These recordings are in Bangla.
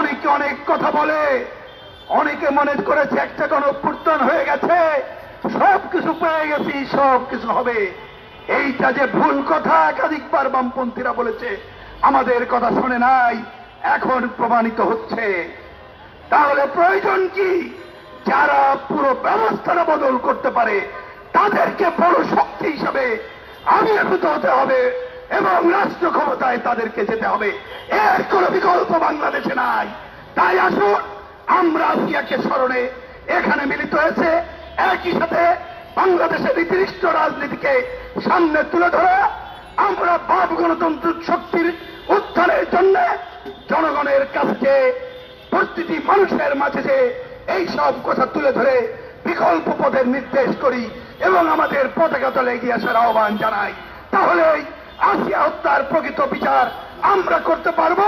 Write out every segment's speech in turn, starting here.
অনেকে অনেক কথা বলে। অনেকে মনে করেছে একটা গণপ্রত্যান হয়ে গেছে। সব কিছু পেয়ে গেছি, সব কিছু হবে। এইটা যে ভুল কথা একাধিকবার বামপন্থীরা বলেছে, আমাদের কথা শোনে নাই, এখন প্রমাণিত হচ্ছে। তাহলে প্রয়োজন কি? যারা পুরো ব্যবস্থাটা বদল করতে পারে, তাদেরকে বড় শক্তি হিসাবে আবির্ভূত হতে হবে এবং রাষ্ট্র ক্ষমতায় তাদেরকে যেতে হবে। এর কোন বিকল্প বাংলাদেশে নাই। তাই আসুন, আমরা আসিয়াকে স্মরণে এখানে মিলিত হয়েছে। একই সাথে বাংলাদেশের নির্দিষ্ট রাজনীতিকে সামনে তুলে ধরে আমরা বাপ গণতন্ত্র শক্তির উত্থানের জন্য জনগণের কাছে প্রতিটি মানুষের মাঝে যে এই সব কথা তুলে ধরে বিকল্প পদের নির্দেশ করি এবং আমাদের পতাকা তলে এগিয়ে আসার আহ্বান জানাই, তাহলেই আসিয়া হত্যার প্রকৃত বিচার আমরা করতে পারব।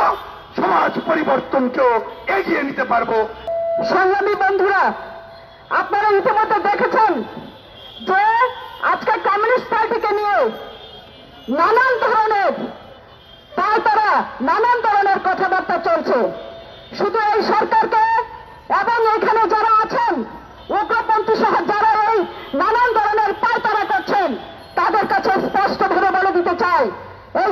পরিবর্তনকেও এগিয়ে নিতে পারব। সংগ্রামী বন্ধুরা, আপনারা ইতিমধ্যে দেখেছেন যে আজকে কমিউনিস্ট পার্টিকে নিয়ে নানান ধরনের, তার তারা নানান ধরনের কথাবার্তা চলছে। শুধু এই সরকারকে এবং এখানে যারা আছেন, উগ্রপন্থী সহ যারা এই নানান ধরনের পায়তারা করছেন, তাদের কাছে স্পষ্টভাবে বলে দিতে চাই, এই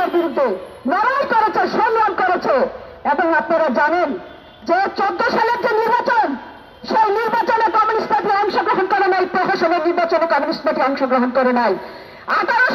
করেছে বিরুদ্ধে লড়াই করেছে, সংগ্রাম করেছে। এবং আপনারা জানেন যে চোদ্দ সালের যে নির্বাচন, সেই নির্বাচনে কমিউনিস্ট পার্টি অংশগ্রহণ করে নাই প্রশাসনের নির্বাচনে কমিউনিস্ট পার্টি অংশগ্রহণ করে নাই। আঠারো